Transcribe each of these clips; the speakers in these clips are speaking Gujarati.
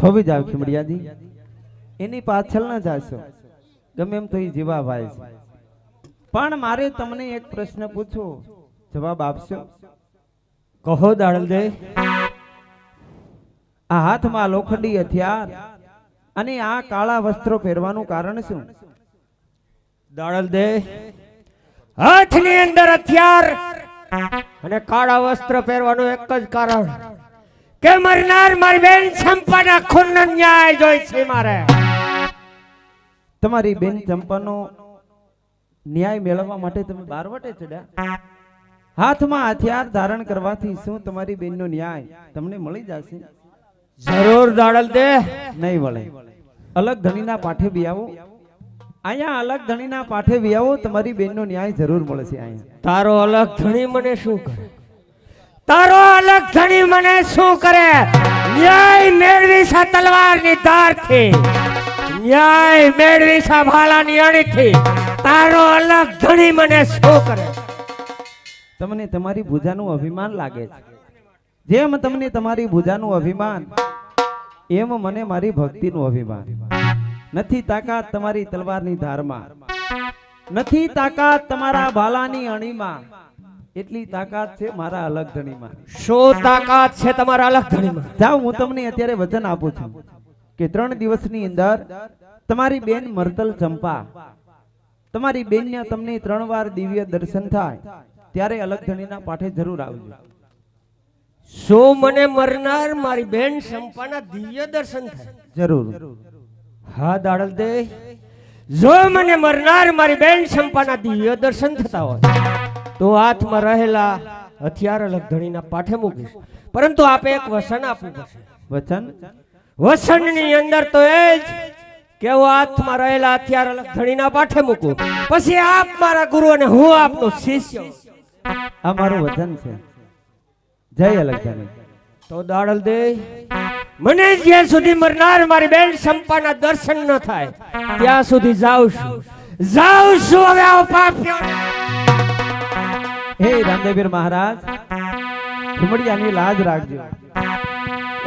થોવી જાવ ખીમડિયાજી. એની પાછળ ના જાશો. ગમે એમ તો એ જીવા ભાઈ છે. પણ મારે તમને એક પ્રશ્ન પૂછો જવાબ આપશો? કહો દાડલ દે આ હાથમાં લોખંડી હથિયાર અને આ કાળા વસ્ત્રો પહેરવાનું કારણ શું? દાડલ દે હાથની અંદર હથિયાર અને કાળા વસ્ત્ર પહેરવાનું એક જ કારણ. કે મરનાર મારી બેન સંપાના ખૂનનો ન્યાય જોઈ છે મારે. તમારી બેન ચંપાનો ન્યાય મેળવવા માટે તમે બારવટે ચડ્યા. હાથમાં હથિયાર ધારણ કરવાથી શું તમારી બેનનો ન્યાય તમને મળી જશે? જરૂર દાડલ દે. નહીં વળે. અલગ ધણીના પાઠે બી આવો અહીંયા અલગ ધણીના પાઠે બી આવો તમારી બેનનો ન્યાય જરૂર મળશે અહીંયા. તારો અલગ ધણી મને શું કરે? તારો અલગ ધણી મને શું કરે? ન્યાય મેળવી સા તલવારની ધારથી. ન્યાય મેળવી સા ભાલાની અણીથી. તારો અલગ ધણી મને શું કરે? તમને તમારી ભૂજાનું અભિમાન લાગે છે. જેમ તમને તમારી ભૂજાનું અભિમાન, એમ મને મારી ભક્તિનું અભિમાન. નથી તાકાત તમારી તલવારની ધારમાં. નથી તાકાત તમારા ભાલાની અણીમાં. એટલી તાકાત છે મારા અલગ ધણીમાં શો તાકાત છે તમારા અલગ ધણીમાં જાઓ હું તમને અત્યારે વચન આપું છું કે ત્રણ દિવસની અંદર તમારી બેન મરતલ ચંપા તમારી બેનને તમને ત્રણ વાર દિવ્ય દર્શન થાય ત્યારે અલગ ધણીના પાઠે જરૂર આવજો. શો મને મરનાર મારી બેન સંપાના દિવ્ય દર્શન થાય? જરૂર. હા દાડલ દે જો મને મરનાર મારી બેન સંપાના દિવ્ય દર્શન થતા હોય તો હાથમાં રહેલા હથિયાર અલગ ધણીના પાઠે મૂકીશ પરંતુ આપે એક વસન આપવું પડશે. વચન? વસનની અંદર તો એ જ કે હું હાથમાં રહેલા હથિયાર અલગ ધણીના પાઠે મૂકું. પછી આપ મારા ગુરુ અને હું આપનો શિષ્ય. આ મારું વચન છે. જય અલગ ધણી. તો દાડલ દે. મને જ્યાં સુધી મરનાર મારી બેન સંપાના દર્શન ન થાય ત્યાં સુધી જાઉં છું. જાઉં છું હવે આવો પાપ્યો હે રામદેવીર મહારાજ, ખુમડિયાની લાજ રાખજો.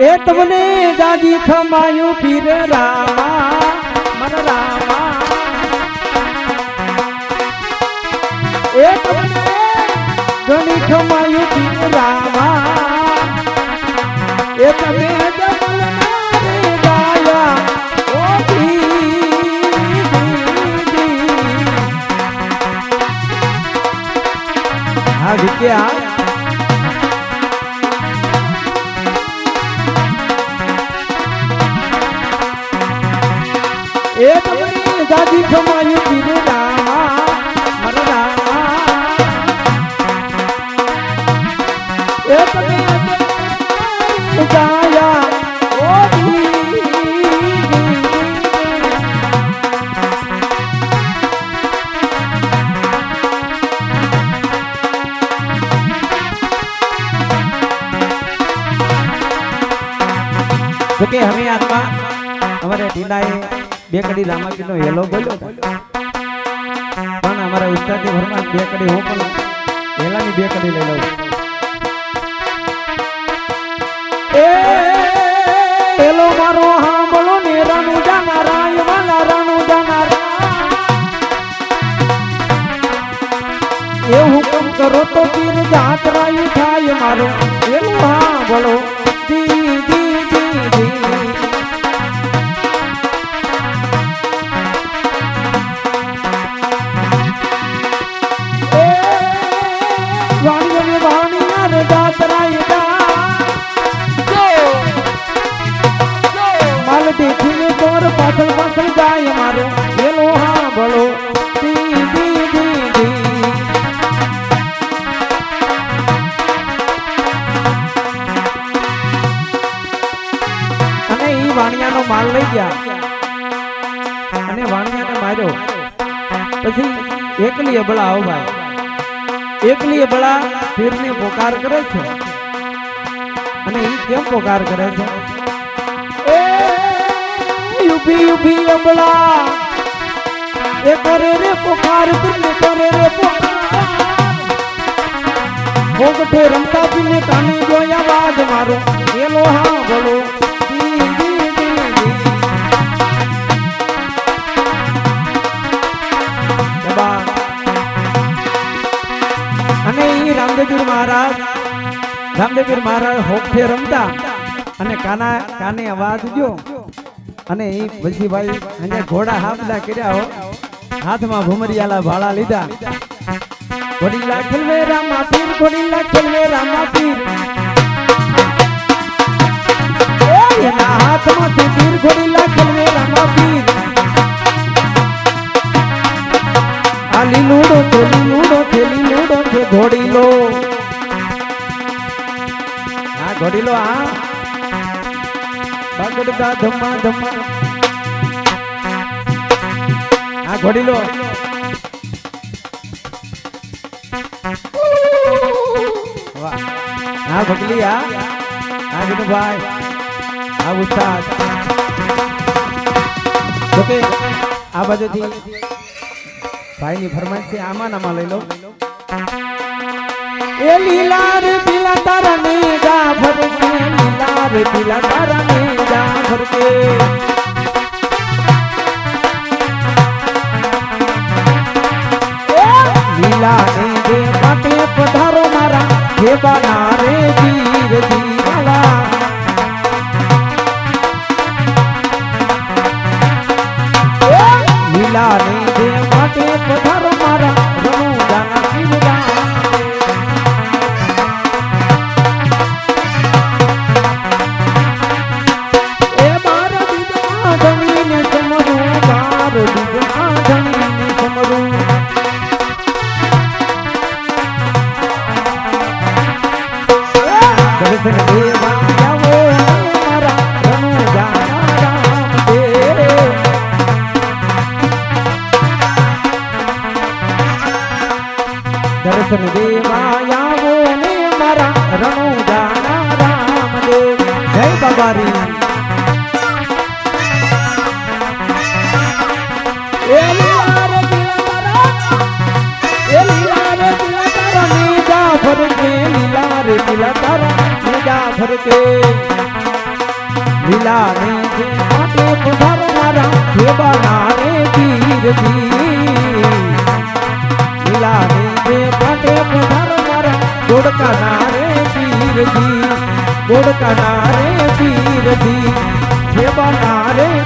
એ તમને જાગી ખમાયું પીર રામા, મન રામા. એ તમને ઘણી ખમાયું પીર રામા. એ તમે એ તમને દાદી ખમાયું પીરે રામા મર રામા એ તમે આત્મા અમારે ટીનાએ બે કડી રામાજીનો હેલો બોલ્યો પણ અમારા ઉસ્તાદી ઘરમાં બે કડી હું પણ હેલાની બે કડી લઈ લઉં. હેલો મારો હાંભળો ને રાણુ જાનારા વાલા રાણુ જાનારા એ હુકમ કરો તો પીર જાતરાયું થાય મારો. એનું હા દી ગયા અને વાણિયાને માર્યો. પછી એકલી અબળા આવો ભાઈ. એકલી અબળા પીરને પોકાર કરે છે. અને એ કેમ પોકાર કરે છે? એ યુભી યુભી અબળા એ કરે રે પોકાર, પીરને કરે રે પોકાર. ભોગઠે રમતા પીને કાને જોયા વાજ મારો એ લોહા બોલો રામદેવીર મહારાજ હોફે રમતા અને કાના કાને અવાજ જો અને એ વસીભાઈ અને ઘોડા હાથલા કર્યા હો. હાથમાં ભૂમરિયાલા ભાળા લીધા. ઘોડીલા ખેલવે રામા પીર ઘોડીલા ખેલવે રામા પીર એના હાથમાંથી પીર ઘોડીલા ખેલવે રામા પીર આ લીલુડો છે લીલુડો છે લીલુડો છે, ઘોડીલો. ઘોડીલો હા? બગડતા ધમા ધમ્મા હા ઘોડીલો હા ભગલી આ હા વિનુભાઈ હા ઉસ્તાદ. જોકે આ બાજુથી ભાઈની ફરમાઈશ છે, આમાં નામાં લઈ લો. એ લીલા રે પીલા તારા ને ગા ફરકે લીલા રે પીલા તારા ને ગા ફરકે લીલા ને જે માટે પધારો મારા જેબાના રે વીર દીવાલા દર્શન દેવા દેવા આવો ને મારા રણુ જાના રામદેવ. જય બાબારી ફરકે. લીલાને જે માટે પધારનારા મારા જેબાના લીલાને જે માટે પધારનારા મારા ગોડકાના રે પીરજી ગોડકાના રે પીરજી જેબાના રે